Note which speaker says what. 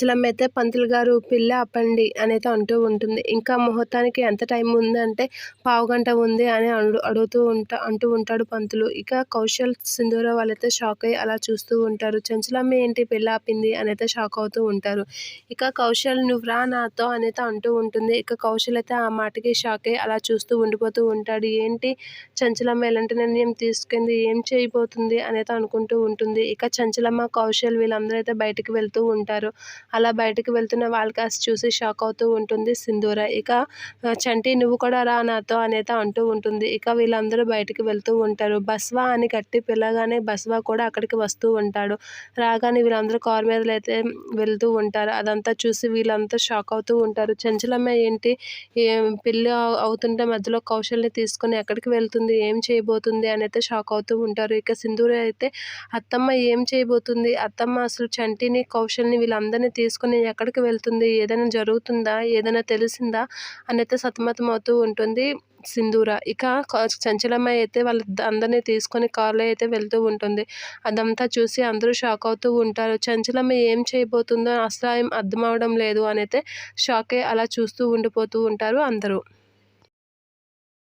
Speaker 1: చంచలమ్మ అయితే పంతులు గారు పిల్ల అప్పండి అనేది అంటూ ఉంటుంది. ఇంకా ముహూర్తానికి ఎంత టైం ఉంది అంటే పావు గంట ఉంది అని అడు అడుగుతూ ఉంటా అంటూ ఉంటాడు పంతులు. ఇక కౌశల్ సింధూర వాళ్ళైతే షాక్ అయ్యి అలా చూస్తూ ఉంటారు. చంచలమ్మ ఏంటి పిల్ల ఆపింది అనేది షాక్ అవుతూ ఉంటారు. ఇక కౌశల్ నువ్వు రా నాతో అనేది అంటూ ఉంటుంది. ఇక కౌశల్ అయితే ఆ మాటకి షాక్ అయ్యి అలా చూస్తూ ఉండిపోతూ ఉంటాడు. ఏంటి చంచలమ్మ ఎలాంటి నిర్ణయం తీసుకుంది? ఏం చేయబోతుంది? అనేది అనుకుంటూ ఉంటుంది. ఇక చంచలమ్మ కౌశల్ వీళ్ళందరూ అయితే బయటకు వెళ్తూ ఉంటారు. అలా బయటకు వెళ్తున్న వాళ్ళకి చూసి షాక్ అవుతూ ఉంటుంది సింధూర. ఇక చంటి నువ్వు కూడా రా నాతో అనేది అంటూ ఉంటుంది. ఇక వీళ్ళందరూ బయటికి వెళ్తూ ఉంటారు. బస్వా అని గట్టి పిల్లగానే బస్వా కూడా అక్కడికి వస్తూ ఉంటాడు. రాగానే వీళ్ళందరూ కారు మీద అయితే వెళ్తూ ఉంటారు. అదంతా చూసి వీళ్ళంతా షాక్ అవుతూ ఉంటారు. చంచలమ్మ ఏంటి? పెళ్ళి అవుతుంటే మధ్యలో కౌశల్ని తీసుకొని ఎక్కడికి వెళ్తుంది? ఏం చేయబోతుంది? అని అయితే షాక్ అవుతూ ఉంటారు. ఇక సింధూర అయితే అత్తమ్మ ఏం చేయబోతుంది? అత్తమ్మ అసలు చంటిని కౌశల్ని వీళ్ళందరినీ తీసుకుని ఎక్కడికి వెళ్తుంది? ఏదైనా జరుగుతుందా? ఏదైనా తెలిసిందా? అని అయితే సతమతం అవుతూ ఉంటుంది సింధూర. ఇక చంచలమ్మ అయితే వాళ్ళ అందరినీ తీసుకొని కార్లో అయితే వెళ్తూ ఉంటుంది. అదంతా చూసి అందరూ షాక్ అవుతూ ఉంటారు. చంచలమ్మ ఏం చేయబోతుందో అసలు అర్థం అవడం లేదు అని అయితే షాకే అలా చూస్తూ ఉండిపోతూ ఉంటారు అందరూ.